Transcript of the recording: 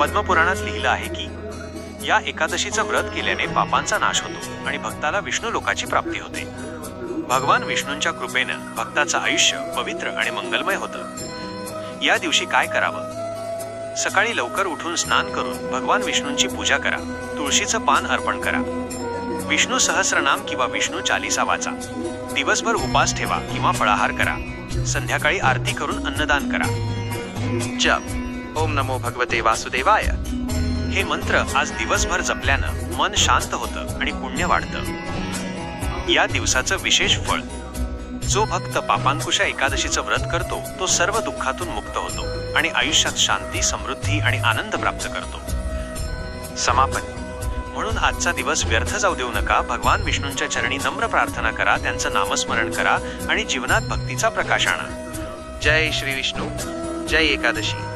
पद्मपुराणात लिहिलं आहे की या एकादशीचं व्रत केल्याने पापांचा नाश होतो आणि भक्ताला विष्णू लोकाची प्राप्ती होते. भगवान विष्णूंच्या कृपेनं भक्ताचं आयुष्य पवित्र आणि मंगलमय होतं. या दिवशी काय करावं? सकाळी लवकर उठून स्नान करून भगवान विष्णूंची पूजा करा. तुळशीचं पान अर्पण करा. विष्णू सहस्रनाम किंवा विष्णू चालिसा वाचा दिवसभर उपास ठेवा किंवा फळाहार करा. संध्याकाळी आरती करून अन्नदान करा. जप. ओम नमो भगवते वासुदेवाय. हे मंत्र आज दिवसभर जपल्यानं मन शांत होतं आणि पुण्य वाढतं. या दिवसाचं विशेष फळ जो भक्त पापांकुशा एकादशीचं व्रत करतो तो सर्व दुःखातून मुक्त होतो आणि आयुष्यात शांती समृद्धी आणि आनंद प्राप्त करतो. समापन. म्हणून आजचा दिवस व्यर्थ जाऊ देऊ नका भगवान विष्णूंच्या चरणी नम्र प्रार्थना करा त्यांचं नामस्मरण करा आणि जीवनात भक्तीचा प्रकाश आणा. जय श्री विष्णू. जय एकादशी.